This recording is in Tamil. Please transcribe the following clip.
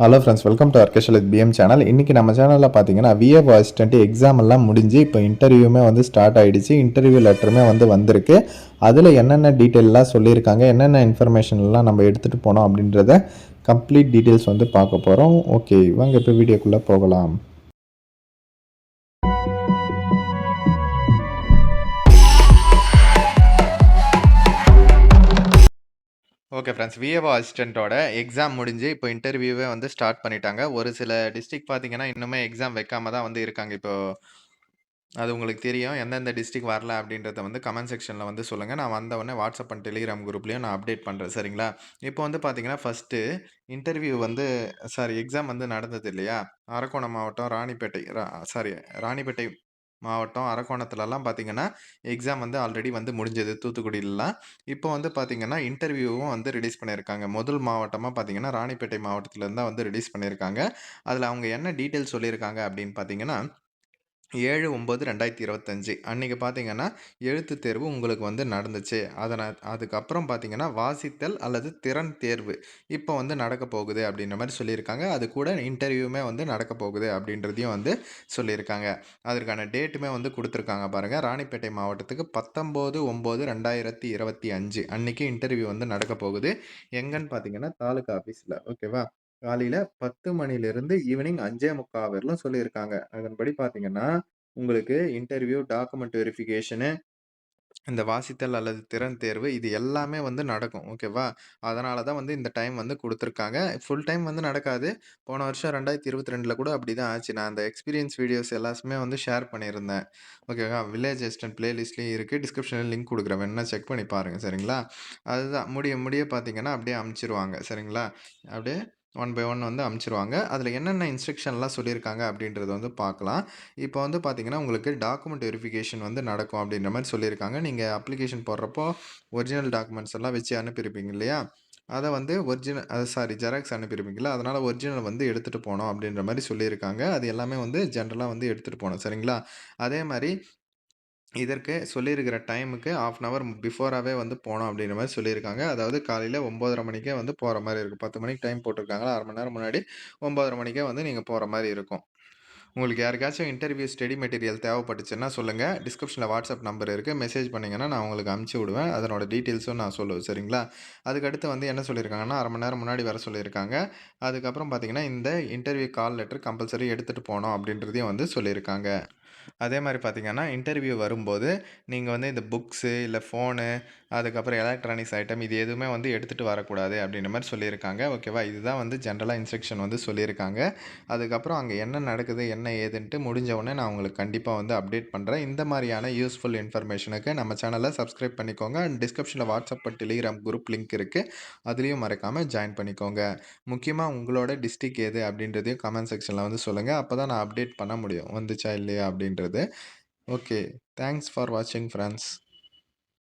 ஹலோ ஃப்ரெண்ட்ஸ் வெல்கம் டு அர்கேஷல் பிஎம் சேனல் இன்றைக்கி நம்ம சேனலில் பார்த்தீங்கன்னா விஏஓ அசிஸ்டன்ட் எக்ஸாம் எல்லாம் முடிஞ்சு இப்போ இன்டர்வியூமே வந்து ஸ்டார்ட் ஆகிடுச்சு இன்டர்வியூ லெட்டருமே வந்து வந்திருக்கு. அதில் என்னென்ன டீட்டெயிலெலாம் சொல்லியிருக்காங்க என்னென்ன இன்ஃபர்மேஷன்லாம் நம்ம எடுத்துகிட்டு போனோம் அப்படின்றத கம்ப்ளீட் டீட்டெயில்ஸ் வந்து பார்க்க போகிறோம் ஓகே வாங்க இப்போ வீடியோக்குள்ளே போகலாம். ஓகே ஃப்ரெண்ட்ஸ் விஏஓ அசிஸ்டண்ட்டோட எக்ஸாம் முடிஞ்சு இப்போ இன்டர்வியூவே வந்து ஸ்டார்ட் பண்ணிட்டாங்க. ஒரு சில டிஸ்ட்ரிக்ட் பார்த்தீங்கன்னா இன்னுமே எக்ஸாம் வைக்காம தான் வந்து இருக்காங்க. இப்போ அது உங்களுக்கு தெரியும். எந்தெந்த டிஸ்ட்ரிக் வரல அப்படின்றத வந்து கமெண்ட் செக்ஷனில் வந்து சொல்லுங்கள் நான் வந்த உடனே வாட்ஸ்அப் அண்ட் டெலிகிராம் குரூப்லேயும் நான் அப்டேட் பண்ணுறேன் சரிங்களா? இப்போ வந்து பார்த்தீங்கன்னா ஃபஸ்ட்டு இன்டர்வியூ வந்து சாரி எக்ஸாம் வந்து நடந்தது இல்லையா? அரக்கோணம் மாவட்டம் ராணிப்பேட்டை சாரி ராணிப்பேட்டை மாவட்டம் அரக்கோணத்துலலாம் பார்த்தீங்கன்னா எக்ஸாம் வந்து ஆல்ரெடி வந்து முடிஞ்சது. தூத்துக்குடியிலலாம் இப்போ வந்து பார்த்தீங்கன்னா இன்டர்வியூவும் வந்து ரிலீஸ் பண்ணியிருக்காங்க. முதல் மாவட்டமாக பார்த்தீங்கன்னா ராணிப்பேட்டை மாவட்டத்துலேருந்து தான் வந்து ரிலீஸ் பண்ணியிருக்காங்க. அதில் அவங்க என்ன டீட்டெயில் சொல்லியிருக்காங்க அப்படின்னு பார்த்தீங்கன்னா ஏழு ஒம்பது ரெண்டாயிரத்தி இருபத்தஞ்சி. அன்றைக்கி பார்த்தீங்கன்னா எழுத்து தேர்வு உங்களுக்கு வந்து நடந்துச்சு. அதனால் அதுக்கப்புறம் பார்த்தீங்கன்னா வாசித்தல் அல்லது திறன் தேர்வு இப்போ வந்து நடக்க போகுது அப்படின்ற மாதிரி சொல்லியிருக்காங்க. அது கூட இன்டர்வியூமே வந்து நடக்க போகுது அப்படின்றதையும் வந்து சொல்லியிருக்காங்க. அதற்கான டேட்டுமே வந்து கொடுத்துருக்காங்க பாருங்கள் ராணிப்பேட்டை மாவட்டத்துக்கு பத்தொம்போது ஒம்பது ரெண்டாயிரத்தி இருபத்தி அஞ்சு அன்றைக்கி இன்டர்வியூ வந்து நடக்க போகுது. எங்கன்னு பார்த்தீங்கன்னா தாலுக்கா ஆஃபீஸில் ஓகேவா? காலையில பத்து மணிலேருந்து ஈவினிங் அஞ்சே முக்கால் வரலும் சொல்லியிருக்காங்க. அதன்படி பார்த்தீங்கன்னா, உங்களுக்கு இன்டர்வியூ, டாக்குமெண்ட் வெரிஃபிகேஷனு, இந்த வாசித்தல் அல்லது திறன் தேர்வு இது எல்லாமே வந்து நடக்கும். ஓகேவா? அதனால தான் வந்து இந்த டைம் வந்து கொடுத்துருக்காங்க ஃபுல் டைம் வந்து நடக்காது. போன வருஷம் 2022ல கூட அப்படி தான் ஆச்சு. நான் அந்த எக்ஸ்பீரியன்ஸ் வீடியோஸ் எல்லாமே வந்து ஷேர் பண்ணியிருந்தேன். ஓகேவா? வில்லேஜ் அசிஸ்டன்ட் பிளேலிஸ்ட்லேயும் இருக்குது டிஸ்கிரிப்ஷனில் லிங்க் கொடுக்குறேன் வேணா செக் பண்ணி பாருங்கள் சரிங்களா? அதுதான் முடிய முடிய பார்த்தீங்கன்னா, அப்படியே அனுப்பிச்சிருவாங்க. சரிங்களா? அப்படியே ஒன் பை ஒன் வந்து அமுச்சிருவாங்க. அதில் என்னென்ன இன்ஸ்ட்ரக்ஷன்லாம் சொல்லியிருக்காங்க அப்படின்றத வந்து பார்க்கலாம். இப்போ வந்து பார்த்தீங்கன்னா, உங்களுக்கு டாக்குமெண்ட் வெரிஃபிகேஷன் வந்து நடக்கும் அப்படின்ற மாதிரி சொல்லியிருக்காங்க. நீங்கள் அப்ளிகேஷன் போடுறப்போ ஒரிஜினல் டாக்குமெண்ட்ஸ் எல்லாம் வச்சு அனுப்பியிருப்பீங்க இல்லையா? அதை வந்து ஒரிஜினல் அது சாரி ஜெராக்ஸ் அனுப்பியிருப்பீங்களா அதனால் ஒரிஜினல் வந்து எடுத்துகிட்டு போனோம் அப்படின்ற மாதிரி சொல்லியிருக்காங்க. அது எல்லாமே வந்து ஜென்ரலாக வந்து எடுத்துகிட்டு போனோம் சரிங்களா? அதே மாதிரி இதற்கு சொல்லியிருக்கிற டைமுக்கு ஆஃப் அன் ஹவர் பிஃபோராகவே வந்து போனோம் அப்படின்ற மாதிரி சொல்லியிருக்காங்க. அதாவது காலையில் ஒம்போதரை மணிக்கே வந்து போகிற மாதிரி இருக்கும். 10 மணிக்கு டைம் போட்டிருக்காங்களா, அரை மணி நேரம் முன்னாடி 9:30 மணிக்கே வந்து நீங்கள் போகிற மாதிரி இருக்கும். உங்களுக்கு யாருக்காச்சும் இன்டர்வியூ ஸ்டடி மெட்டீரியல் தேவைப்பட்டுச்சுன்னா சொல்லுங்கள் டிஸ்கிரிப்ஷனில் வாட்ஸ்அப் நம்பர் இருக்குது மெசேஜ் பண்ணிங்கன்னா நான் உங்களுக்கு அனுப்பிச்சு விடுவேன். அதனோட டீட்டெயில்ஸும் நான் சொல்லுவேன். சரிங்களா? அதுக்கடுத்து வந்து என்ன சொல்லியிருக்காங்கன்னா, அரை மணி நேரம் முன்னாடி வர சொல்லியிருக்காங்க. அதுக்கப்புறம் பார்த்தீங்கன்னா, இந்த இன்டர்வியூ கால் லெட்டர் கம்பல்சரி எடுத்துகிட்டு போனோம் அப்படின்றதையும் வந்து சொல்லியிருக்காங்க. அதே மாதிரி பார்த்திங்கன்னா இன்டர்வியூ வரும்போது, நீங்கள் வந்து இந்த புக்ஸு, இல்லை ஃபோனு, அதுக்கப்புறம் எலக்ட்ரானிக்ஸ் ஐட்டம் இது எதுவுமே வந்து எடுத்துகிட்டு வரக்கூடாது அப்படின்ற மாதிரி சொல்லியிருக்காங்க. ஓகேவா? இதுதான் வந்து ஜென்ரலாக இன்ஸ்ட்ரக்ஷன் வந்து சொல்லியிருக்காங்க. அதுக்கப்புறம் அங்கே என்ன நடக்குது, என்ன ஏதுன்ட்டு முடிஞ்ச உடனே நான் உங்களுக்கு கண்டிப்பாக வந்து அப்டேட் பண்ணுறேன் இந்த மாதிரியான யூஸ்ஃபுல் இன்ஃபர்மேஷனுக்கு நம்ம சேனலை சப்ஸ்கிரைப் பண்ணிக்கோங்க. அண்ட் டிஸ்கிரிப்ஷனில் WhatsApp and Telegram group link இருக்குது அதுலேயும் மறக்காமல் ஜாயின் பண்ணிக்கோங்க. முக்கியமாக உங்களோட டிஸ்ட்ரிக் எது அப்படின்றதையும் கமெண்ட் செக்ஷனில் வந்து சொல்லுங்கள் அப்போ தான் நான் அப்டேட் பண்ண முடியும். வந்துச்சா இல்லையா அப்படின்றது. ஓகே. தேங்க்ஸ் ஃபார் வாட்சிங் ஃப்ரெண்ட்ஸ்